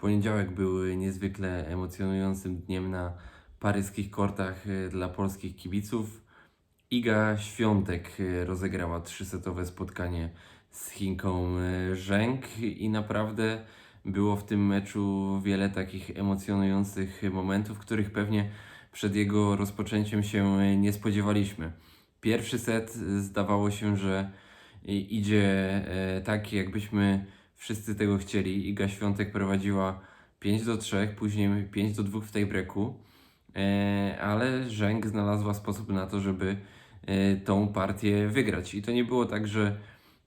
Poniedziałek był niezwykle emocjonującym dniem na paryskich kortach e, dla polskich kibiców. Iga Świątek e, rozegrała trzysetowe spotkanie z Chinką e, Rzęk i naprawdę było w tym meczu wiele takich emocjonujących momentów, których pewnie przed jego rozpoczęciem się nie spodziewaliśmy. Pierwszy set zdawało się, że idzie tak, jakbyśmy wszyscy tego chcieli. Iga Świątek prowadziła 5 do 3, później 5 do 2 w tej breaku, e, ale Rzęk znalazła sposób na to, żeby e, tą partię wygrać. I to nie było tak, że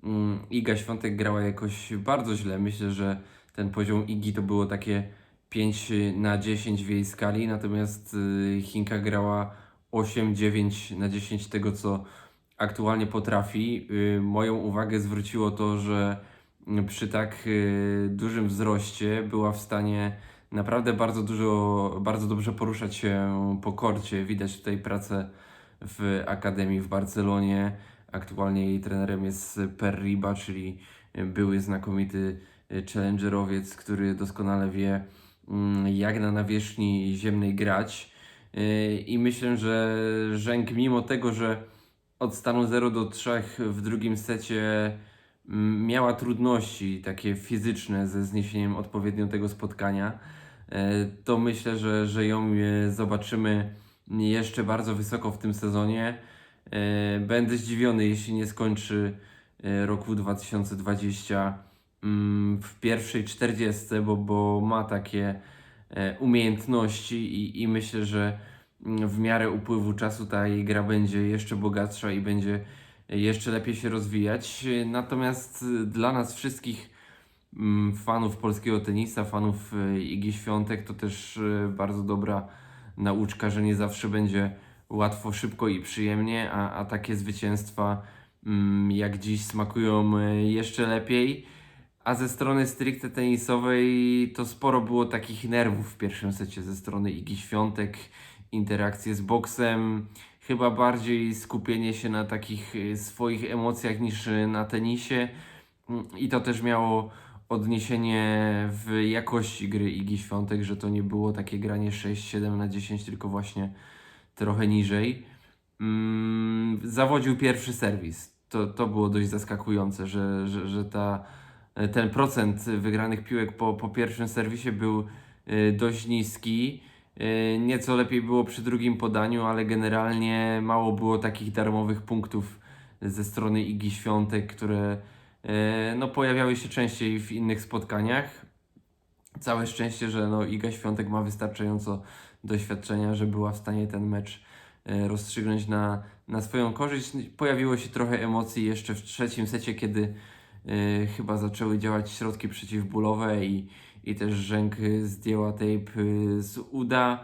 mm, Iga Świątek grała jakoś bardzo źle. Myślę, że ten poziom Igi to było takie 5 na 10 w jej skali, natomiast y, Chinka grała 8-9 na 10 tego, co aktualnie potrafi. Moją uwagę zwróciło to, że przy tak y, dużym wzroście była w stanie naprawdę bardzo dużo, bardzo dobrze poruszać się po korcie. Widać tutaj pracę w Akademii w Barcelonie. Aktualnie jej trenerem jest Per Riba, czyli były znakomity y, challengerowiec, który doskonale wie, mm, jak na nawierzchni ziemnej grać. Y, I myślę, że Rzęk, mimo tego, że od stanu 0 do 3 w drugim secie miała trudności takie fizyczne ze zniesieniem odpowiednio tego spotkania, e, to myślę, że, że ją e, zobaczymy jeszcze bardzo wysoko w tym sezonie. E, Będę zdziwiony, jeśli nie skończy roku 2020 mm, w pierwszej 40, bo, bo ma takie umiejętności i, i myślę, że mm, w miarę upływu czasu ta jej gra będzie jeszcze bogatsza i będzie jeszcze lepiej się rozwijać. Natomiast y, dla nas wszystkich mm, fanów polskiego tenisa, fanów y, Igi Świątek, to też y, bardzo dobra nauczka, że nie zawsze będzie łatwo, szybko i przyjemnie, a, a takie zwycięstwa mm, jak dziś smakują jeszcze lepiej. A ze strony stricte tenisowej to sporo było takich nerwów w pierwszym secie ze strony Igi Świątek, interakcje z boksem, chyba bardziej skupienie się na takich y, swoich emocjach niż y, na tenisie. Mm, I to też miało odniesienie w jakości gry Igi Świątek, że to nie było takie granie 6-7 na 10, tylko właśnie trochę niżej. Mm, zawodził pierwszy serwis. To, to było dość zaskakujące, że, że, że ta, ten procent wygranych piłek po, po pierwszym serwisie był y, dość niski. Y, Nieco lepiej było przy drugim podaniu, ale generalnie mało było takich darmowych punktów ze strony Igi Świątek, które y, no, pojawiały się częściej w innych spotkaniach. Całe szczęście, że no, Iga Świątek ma wystarczająco doświadczenia, że była w stanie ten mecz e, rozstrzygnąć na, na swoją korzyść. Pojawiło się trochę emocji jeszcze w trzecim secie, kiedy e, chyba zaczęły działać środki przeciwbólowe i, i też e, zdjęła tape e, z uda.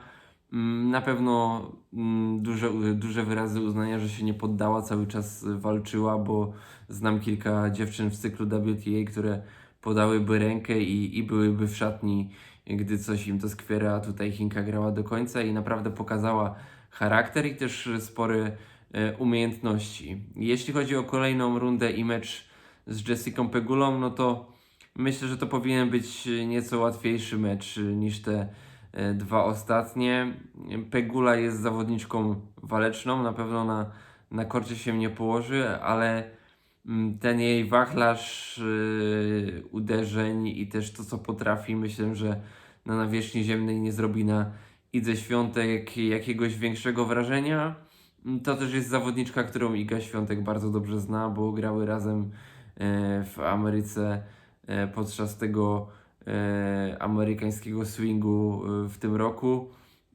Mm, Na pewno mm, duże, duże wyrazy uznania, że się nie poddała, cały czas walczyła, bo znam kilka dziewczyn w cyklu WTA, które podałyby rękę i, i byłyby w szatni, gdy coś im to skwiera, a tutaj Chinka grała do końca i naprawdę pokazała charakter i też spore e, umiejętności. Jeśli chodzi o kolejną rundę i mecz z Jessicą Pegulą, no to myślę, że to powinien być nieco łatwiejszy mecz e, niż te e, dwa ostatnie. Pegula jest zawodniczką waleczną, na pewno na, na korcie się nie położy, ale mm, ten jej wachlarz yy, uderzeń i też to, co potrafi, myślę, że na nawierzchni ziemnej nie zrobi na Idze Świątek jakiegoś większego wrażenia. To też jest zawodniczka, którą Iga Świątek bardzo dobrze zna, bo grały razem e, w Ameryce e, podczas tego e, amerykańskiego swingu e, w tym roku.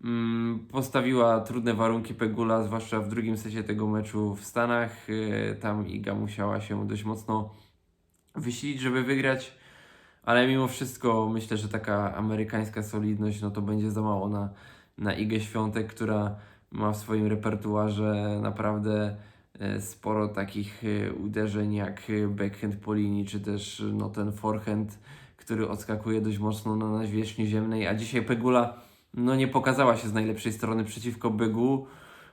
Mm, Postawiła trudne warunki Pegula, zwłaszcza w drugim secie tego meczu w Stanach. E, Tam Iga musiała się dość mocno wysilić, żeby wygrać, ale mimo wszystko myślę, że taka amerykańska solidność no to będzie za mało na, na Igę Świątek, która ma w swoim repertuarze naprawdę e, sporo takich e, uderzeń jak e, backhand po linii, czy też no, ten forehand, który odskakuje dość mocno na nawierzchni ziemnej, a dzisiaj Pegula no, nie pokazała się z najlepszej strony przeciwko Bygu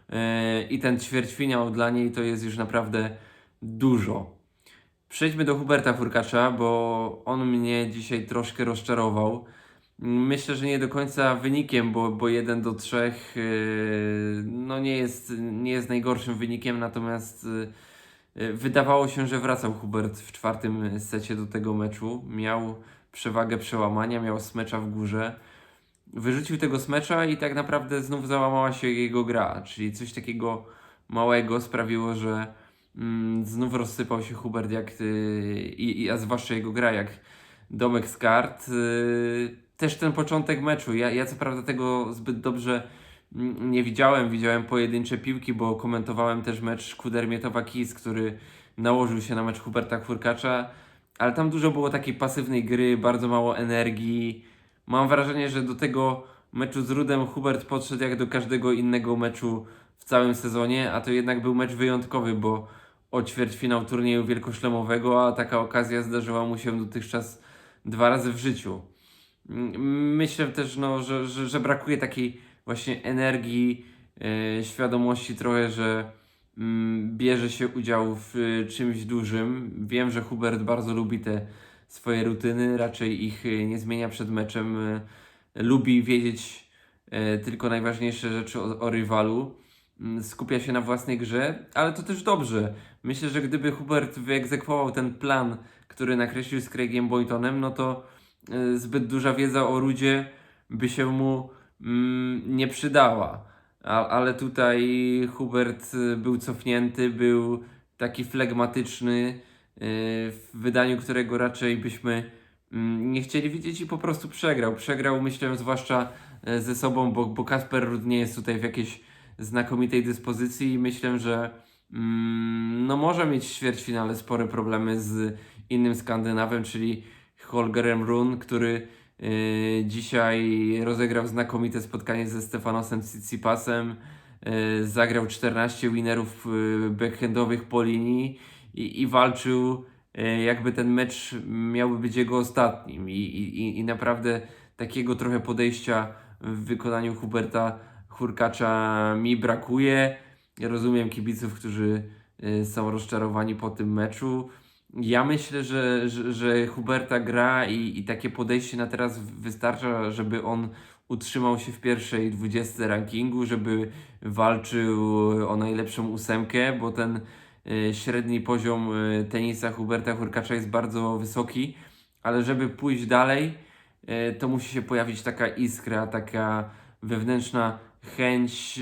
e, i ten ćwierćfinał dla niej to jest już naprawdę dużo. Przejdźmy do Huberta Furkacza, bo on mnie dzisiaj troszkę rozczarował. Myślę, że nie do końca wynikiem, bo, bo 1 do 3 yy, no nie jest, nie jest najgorszym wynikiem, natomiast yy, wydawało się, że wracał Hubert w czwartym secie do tego meczu. Miał przewagę przełamania, miał smecza w górze. Wyrzucił tego smecza i tak naprawdę znów załamała się jego gra, czyli coś takiego małego sprawiło, że mm, znów rozsypał się Hubert, jak, i, a zwłaszcza jego gra, jak domek z kart. Yy, też ten początek meczu. Ja, ja co prawda tego zbyt dobrze mm, nie widziałem. Widziałem pojedyncze piłki, bo komentowałem też mecz Kudermietowa-Kis, który nałożył się na mecz Huberta Hurkacza, ale tam dużo było takiej pasywnej gry, bardzo mało energii. Mam wrażenie, że do tego meczu z Rudem Hubert podszedł jak do każdego innego meczu w całym sezonie, a to jednak był mecz wyjątkowy, bo o ćwierćfinał turnieju wielkoszlemowego, a taka okazja zdarzyła mu się dotychczas dwa razy w życiu. Myślę też, no, że, że, że brakuje takiej właśnie energii, yy, świadomości trochę, że yy, bierze się udział w yy, czymś dużym. Wiem, że Hubert bardzo lubi te swoje rutyny, raczej ich nie zmienia przed meczem. lubi wiedzieć tylko najważniejsze rzeczy o, o rywalu. Mm, skupia się na własnej grze, ale to też dobrze. Myślę, że gdyby Hubert wyegzekwował ten plan, który nakreślił z Craigiem Boytonem, no to Y, zbyt duża wiedza o Rudzie by się mu mm, nie przydała. A, ale tutaj Hubert y, był cofnięty, był taki flegmatyczny, y, w wydaniu którego raczej byśmy mm, nie chcieli widzieć i po prostu przegrał. Przegrał, myślę, zwłaszcza ze sobą, bo, bo Kasper Rud nie jest tutaj w jakiejś znakomitej dyspozycji i myślę, że mm, no może mieć w ćwierćfinale spore problemy z innym Skandynawem, czyli Holgerem Run, który yy, dzisiaj rozegrał znakomite spotkanie ze Stefanosem Tsitsipasem, yy, zagrał 14 winerów yy, backhandowych po linii i, i walczył jakby ten mecz miałby być jego ostatnim i, i, i naprawdę takiego trochę podejścia w wykonaniu Huberta Hurkacza mi brakuje. Ja rozumiem kibiców, którzy są rozczarowani po tym meczu. Ja myślę, że, że, że Huberta gra i, i takie podejście na teraz wystarcza, żeby on utrzymał się w pierwszej 20 rankingu, żeby walczył o najlepszą ósemkę, bo ten y, średni poziom y, tenisa Huberta Hurkacza jest bardzo wysoki, ale żeby pójść dalej, y, to musi się pojawić taka iskra, taka wewnętrzna chęć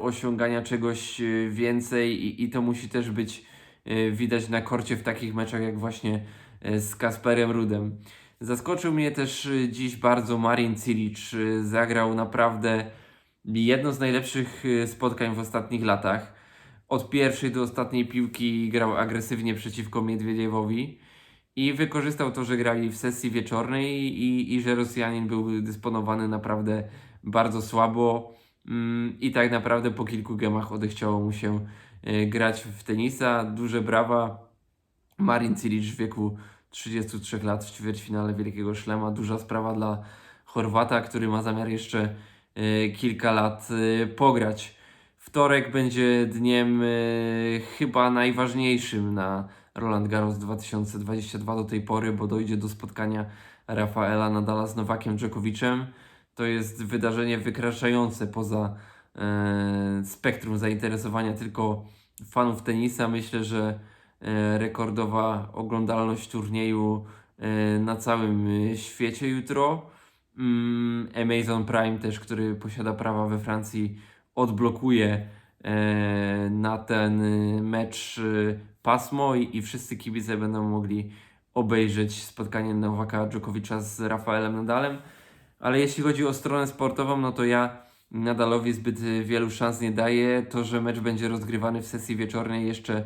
osiągania czegoś więcej i, i to musi też być widać na korcie w takich meczach jak właśnie y, z Kasperem Rudem. Zaskoczył mnie też y, dziś bardzo Marin Cilic. Zagrał naprawdę jedno z najlepszych spotkań w ostatnich latach. Od pierwszej do ostatniej piłki grał agresywnie przeciwko Miedwiediewowi i wykorzystał to, że grali w sesji wieczornej i, i że Rosjanin był dysponowany naprawdę bardzo słabo mm, i tak naprawdę po kilku gemach odechciało mu się grać w tenisa. Duże brawa. Marin Cilic w wieku 33 lat w ćwierćfinale Wielkiego Szlema. Duża sprawa dla Chorwata, który ma zamiar jeszcze e, kilka lat e, pograć. Wtorek będzie dniem chyba najważniejszym na Roland Garros 2022 do tej pory, bo dojdzie do spotkania Rafaela Nadala z Nowakiem Dżokowicem. To jest wydarzenie wykraczające poza e, spektrum zainteresowania tylko fanów tenisa. Myślę, że e, rekordowa oglądalność turnieju e, na całym e, świecie jutro. Mm, Amazon Prime też, który posiada prawa we Francji, odblokuje na ten mecz pasmo i wszyscy kibice będą mogli obejrzeć spotkanie Nowaka Dżokowicza z Rafaelem Nadalem. Ale jeśli chodzi o stronę sportową, no to ja Nadalowi zbyt wielu szans nie daje. To, że mecz będzie rozgrywany w sesji wieczornej jeszcze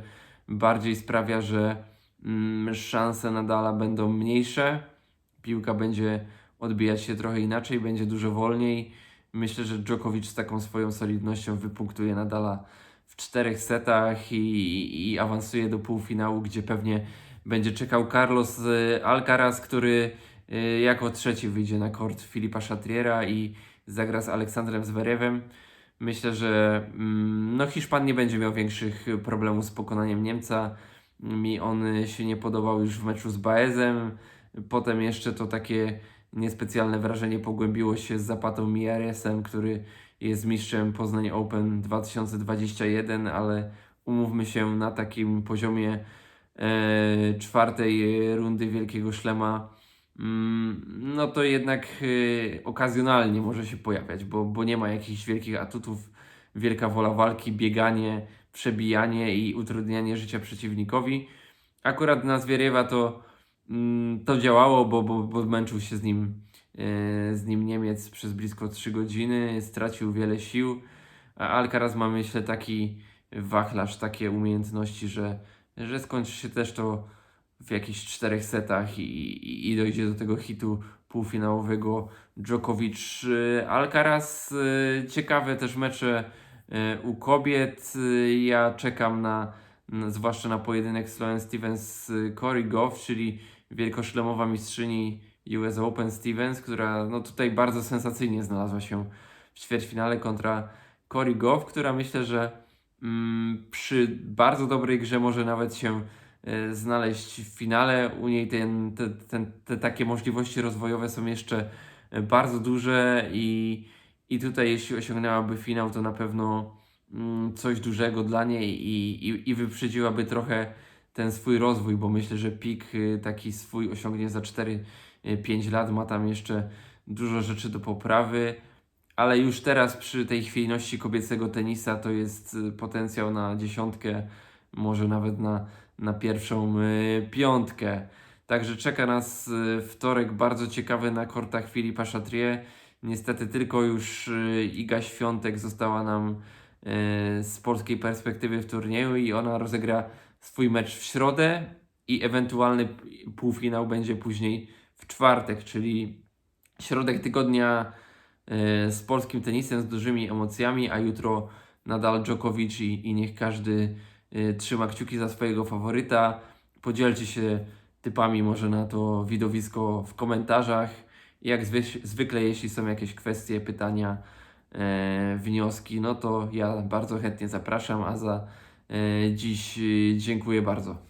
bardziej sprawia, że mm, szanse Nadala będą mniejsze. Piłka będzie odbijać się trochę inaczej, będzie dużo wolniej. Myślę, że Djokovic z taką swoją solidnością wypunktuje Nadala w czterech setach i, i awansuje do półfinału, gdzie pewnie będzie czekał Carlos Alcaraz, który y, jako trzeci wyjdzie na kort Filipa Chatriera i zagra z Aleksandrem Zverevem. Myślę, że mm, no, Hiszpan nie będzie miał większych problemów z pokonaniem Niemca. Mi on się nie podobał już w meczu z Baezem. Potem jeszcze to takie niespecjalne wrażenie pogłębiło się z Zapatą Miaresem, który jest mistrzem Poznań Open 2021, ale umówmy się na takim poziomie e, czwartej rundy Wielkiego Szlema, no to jednak e, okazjonalnie może się pojawiać, bo, bo nie ma jakichś wielkich atutów, wielka wola walki, bieganie, przebijanie i utrudnianie życia przeciwnikowi. Akurat na Zwieriewa to, mm, to działało, bo, bo, bo męczył się z nim, e, z nim Niemiec przez blisko 3 godziny, stracił wiele sił, a Alcaraz ma myślę taki wachlarz, takie umiejętności, że, że skończy się też to w jakichś czterech setach i, i, dojdzie do tego hitu półfinałowego Djokovic y, Alcaraz. y, Ciekawe też mecze y, u kobiet. Ja czekam na, na zwłaszcza na pojedynek Sloane Stevens Cory Goff, czyli wielkoszlemowa mistrzyni US Open Stevens, która no tutaj bardzo sensacyjnie znalazła się w ćwierćfinale kontra Cory Goff, która myślę, że mm, przy bardzo dobrej grze może nawet się e, znaleźć w finale. U niej ten, te, ten, te takie możliwości rozwojowe są jeszcze e, bardzo duże i, i tutaj jeśli osiągnęłaby finał, to na pewno mm, coś dużego dla niej i, i, i wyprzedziłaby trochę ten swój rozwój, bo myślę, że pik y, taki swój osiągnie za 4-5 lat, ma tam jeszcze dużo rzeczy do poprawy ale już teraz przy tej chwiejności kobiecego tenisa to jest potencjał na dziesiątkę, może nawet na, na pierwszą y, piątkę. Także czeka nas y, wtorek bardzo ciekawy na kortach Filipa Chatrier. Niestety tylko już y, Iga Świątek została nam z polskiej perspektywy w turnieju i ona rozegra swój mecz w środę i ewentualny półfinał będzie później w czwartek, czyli środek tygodnia e, z polskim tenisem, z dużymi emocjami, a jutro nadal Djokovic i, i niech każdy e, trzyma kciuki za swojego faworyta. Podzielcie się typami może na to widowisko w komentarzach. Jak zwy, zwykle, jeśli są jakieś kwestie, pytania, e, wnioski, no to ja bardzo chętnie zapraszam, a za e, dziś e, dziękuję bardzo.